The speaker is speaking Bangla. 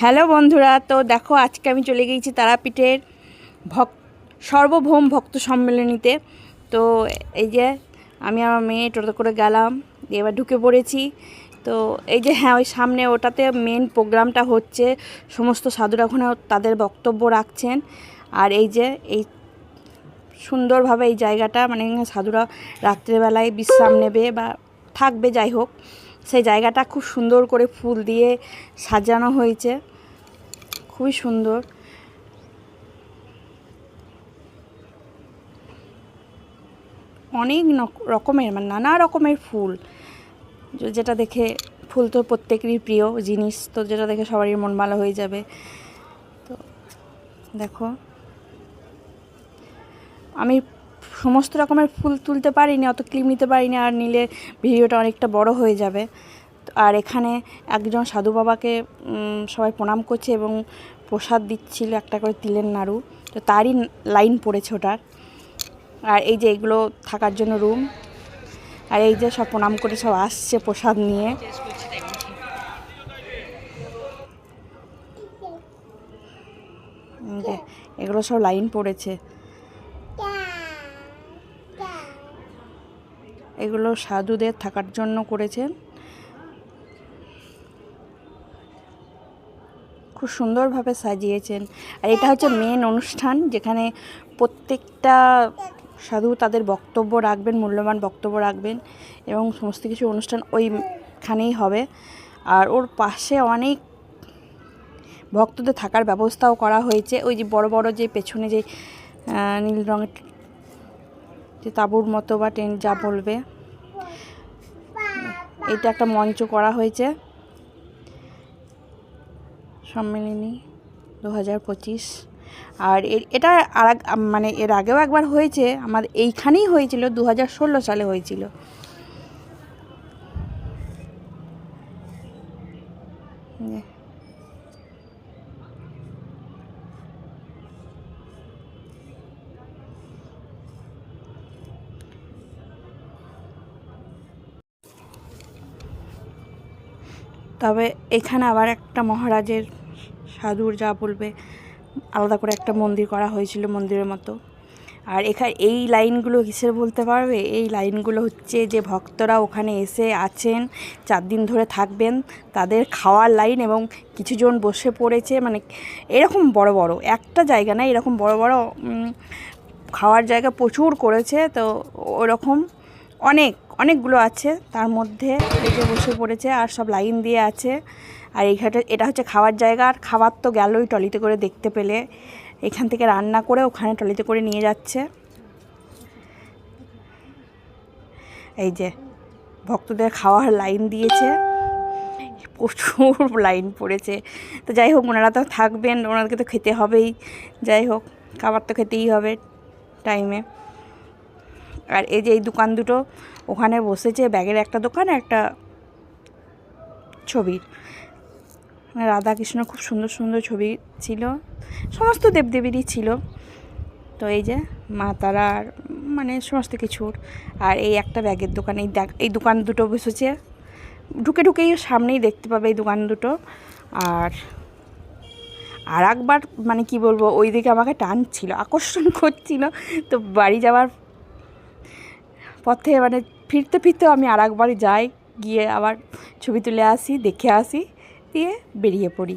হ্যালো বন্ধুরা, তো দেখো আজকে আমি চলে গিয়েছি তারাপীঠের ভক, সর্বভৌম ভক্ত সম্মেলনীতে। তো এই যে আমি আমার মেয়ে টোটো করে গেলাম এবার ঢুকে পড়েছি। তো এই যে হ্যাঁ ওই সামনে ওটাতে মেন প্রোগ্রামটা হচ্ছে, সমস্ত সাধুরা ওখানে তাদের বক্তব্য রাখছেন। আর এই যে এই সুন্দরভাবে এই জায়গাটা মানে সাধুরা রাত্রেবেলায় বিশ্রাম নেবে বা থাকবে, যাই হোক। সেই জায়গাটা খুব সুন্দর করে ফুল দিয়ে সাজানো হয়েছে। খুবই সুন্দর। অনেক নক- রকমের মানে নানা রকমের ফুল। যেটা দেখে ফুল তো প্রত্যেকেরই প্রিয় জিনিস, তো যেটা দেখে সবারই মন ভালো হয়ে যাবে। তো দেখো। আমি সমস্ত রকমের ফুল তুলতে পারিনি, অত ক্লিপ নিতে পারিনি, আর নিলে ভিডিওটা অনেকটা বড় হয়ে যাবে। আর এখানে একজন সাধু বাবাকে সবাই প্রণাম করছে এবং প্রসাদ দিচ্ছিল একটা করে তিলের নাড়ু। তো তারই লাইন পড়েছে ওটার। আর এই যে এগুলো থাকার জন্য রুম। আর এই যে সব প্রণাম করে সব আসছে প্রসাদ নিয়ে। এগুলো সব লাইন পড়েছে। এগুলো সাধুদের থাকার জন্য করেছেন খুব সুন্দরভাবে সাজিয়েছেন। আর এটা হচ্ছে মেন অনুষ্ঠান, যেখানে প্রত্যেকটা সাধু তাদের বক্তব্য রাখবেন, মূল্যবান বক্তব্য রাখবেন এবং সমস্ত কিছু অনুষ্ঠান ওইখানেই হবে। আর ওর পাশে অনেক ভক্তদের থাকার ব্যবস্থাও করা হয়েছে। ওই যে বড় বড় যে পেছনে যে নীল রঙের যে তাঁবুর মতো বা টেন্ট যা বলবে। এটা একটা মঞ্চ করা হয়েছে। সম্মেলনী দু হাজার পঁচিশ। আর এটা আর মানে এর আগেও একবার হয়েছে আমার এইখানেই হয়েছিল, দু হাজার ষোলো সালে হয়েছিল। তবে এখানে আবার একটা মহারাজের সাধুর যা বলবে, আলাদা করে একটা মন্দির করা হয়েছিল মন্দিরের মতো। আর এখানে, এই লাইনগুলো কিসের বলতে পারবে? এই লাইনগুলো হচ্ছে যে ভক্তরা ওখানে এসে আছেন, চার দিন ধরে থাকবেন, তাদের খাওয়ার লাইন এবং কিছুজন বসে পড়েছে মানে এরকম বড় বড়। একটা জায়গা না, এরকম বড় বড় খাওয়ার জায়গা প্রচুর করেছে, তো ওরকম অনেক, অনেকগুলো আছে। তার মধ্যে থেকে বসে পড়েছে আর সব লাইন দিয়ে আছে। আর এইখানে এটা হচ্ছে খাওয়ার জায়গা। আর খাবার তো গেলই টলিতে করে দেখতে পেলে। এখান থেকে রান্না করে ওখানে টলিতে করে নিয়ে যাচ্ছে। এই যে, ভক্তদের খাওয়ার লাইন দিয়েছে। প্রচুর লাইন পড়েছে। তো যাই হোক, ওনারা তো থাকবেন, ওনাদেরকে তো খেতে হবেই। যাই হোক, খাবার তো খেতেই হবে টাইমে। আর এই যে এই দোকান দুটো ওখানে বসেছে, ব্যাগের একটা দোকান একটা ছবির রাধা কৃষ্ণ খুব সুন্দর সুন্দর ছবি ছিল, সমস্ত দেবদেবীরই ছিল। তো এই যে মা তারার মানে সমস্ত কিছুর। আর এই একটা ব্যাগের দোকান, এই এই দোকান দুটো বসেছে। ঢুকে ঢুকেই সামনেই দেখতে পাবে এই দোকান দুটো। আর আর একবার মানে কি বলব ওই দিকে আমাকে টানছিল, আকর্ষণ করছিল। তো বাড়ি যাওয়ার পথে মানে ফিরতে ফিরতেও আমি আর যাই, গিয়ে আবার ছবি তুলে আসি, দেখে আসি, দিয়ে বেরিয়ে পড়ি।